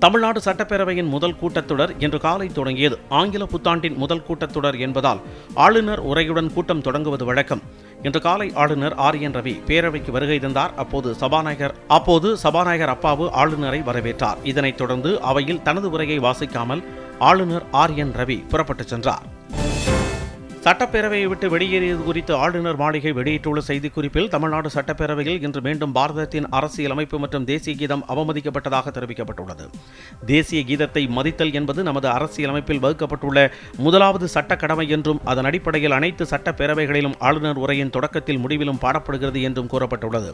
தமிழ்நாடு சட்டப்பேரவையின் முதல் கூட்டத்தொடர் இன்று காலை தொடங்கியது. ஆங்கில புத்தாண்டின் முதல் கூட்டத்தொடர் என்பதால் ஆளுநர் உரையுடன் கூட்டம் தொடங்குவது வழக்கம். இன்று காலை ஆளுநர் ஆர். என். ரவி பேரவைக்கு வருகை தந்தார். அப்போது சபாநாயகர் அப்போது சபாநாயகர் அப்பாவு ஆளுநரை வரவேற்றார். இதனைத் தொடர்ந்து அவையில் தனது உரையை வாசிக்காமல் ஆளுநர் ஆர். என். ரவி புறப்பட்டுச் சென்றார். சட்டப்பேரவையை விட்டு வெளியேறியது குறித்து ஆளுநர் மாளிகை வெளியிட்டுள்ள செய்திக்குறிப்பில் தமிழ்நாடு சட்டப்பேரவையில் இன்று மீண்டும் பாரதத்தின் அரசியல் அமைப்பு மற்றும் தேசிய கீதம் அவமதிக்கப்பட்டதாக தெரிவிக்கப்பட்டுள்ளது. தேசிய கீதத்தை மதித்தல் என்பது நமது அரசியலமைப்பில் வகுக்கப்பட்டுள்ள முதலாவது சட்ட கடமை என்றும் அதன் அடிப்படையில் அனைத்து சட்டப்பேரவைகளிலும் ஆளுநர் உரையின் தொடக்கத்தில் முடிவிலும் பாடப்படுகிறது என்றும் கூறப்பட்டுள்ளது.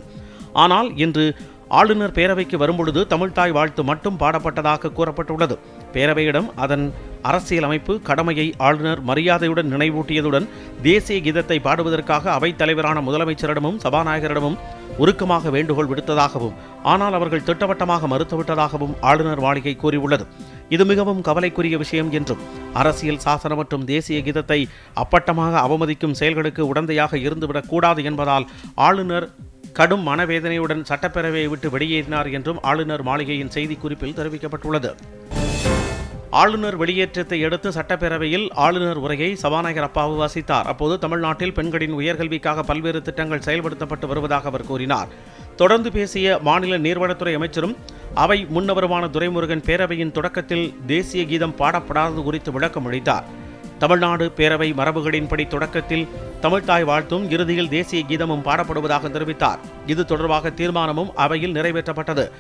ஆனால் இன்று ஆளுநர் பேரவைக்கு வரும்பொழுது தமிழ்தாய் வாழ்த்து மட்டும் பாடப்பட்டதாக கூறப்பட்டுள்ளது. பேரவையிடம் அதன் அரசியலமைப்பு கடமையை ஆளுநர் மரியாதையுடன் நினைவூட்டியதுடன் தேசிய கீதத்தை பாடுவதற்காக அவைத் தலைவரான முதலமைச்சரிடமும் சபாநாயகரிடமும் உருக்கமாக வேண்டுகோள் விடுத்ததாகவும் ஆனால் அவர்கள் திட்டவட்டமாக மறுத்துவிட்டதாகவும் ஆளுநர் மாளிகை கூறியுள்ளது. இது மிகவும் கவலைக்குரிய விஷயம் என்றும் அரசியல் சாசனம் மற்றும் தேசிய கீதத்தை அப்பட்டமாக அவமதிக்கும் செயல்களுக்கு உடந்தையாக இருந்துவிடக் கூடாது என்பதால் ஆளுநர் கடும் மனவேதனையுடன் சட்டப்பேரவையை விட்டு வெளியேறினார் என்றும் ஆளுநர் மாளிகையின் செய்திக்குறிப்பில் தெரிவிக்கப்பட்டுள்ளது. ஆளுநர் வெளியேற்றத்தை அடுத்து சட்டப்பேரவையில் ஆளுநர் உரையை சபாநாயகர் அப்பாவு வாசித்தார். அப்போது தமிழ்நாட்டில் பெண்களின் உயர்கல்விக்காக பல்வேறு திட்டங்கள் செயல்படுத்தப்பட்டு வருவதாக அவர் கூறினார். தொடர்ந்து பேசிய மாநில நீர்வளத்துறை அமைச்சரும் அவை முன்னவருமான துரைமுருகன் பேரவையின் தொடக்கத்தில் தேசிய கீதம் பாடப்படாதது குறித்து விளக்கம் அளித்தார். தமிழ்நாடு பேரவை மரபுகளின்படி தொடக்கத்தில் தமிழ்தாய் வாழ்த்தும் இறுதியில் தேசிய கீதமும் பாடப்படுவதாக தெரிவித்தார். இது தொடர்பாக தீர்மானமும் அவையில் நிறைவேற்றப்பட்டது.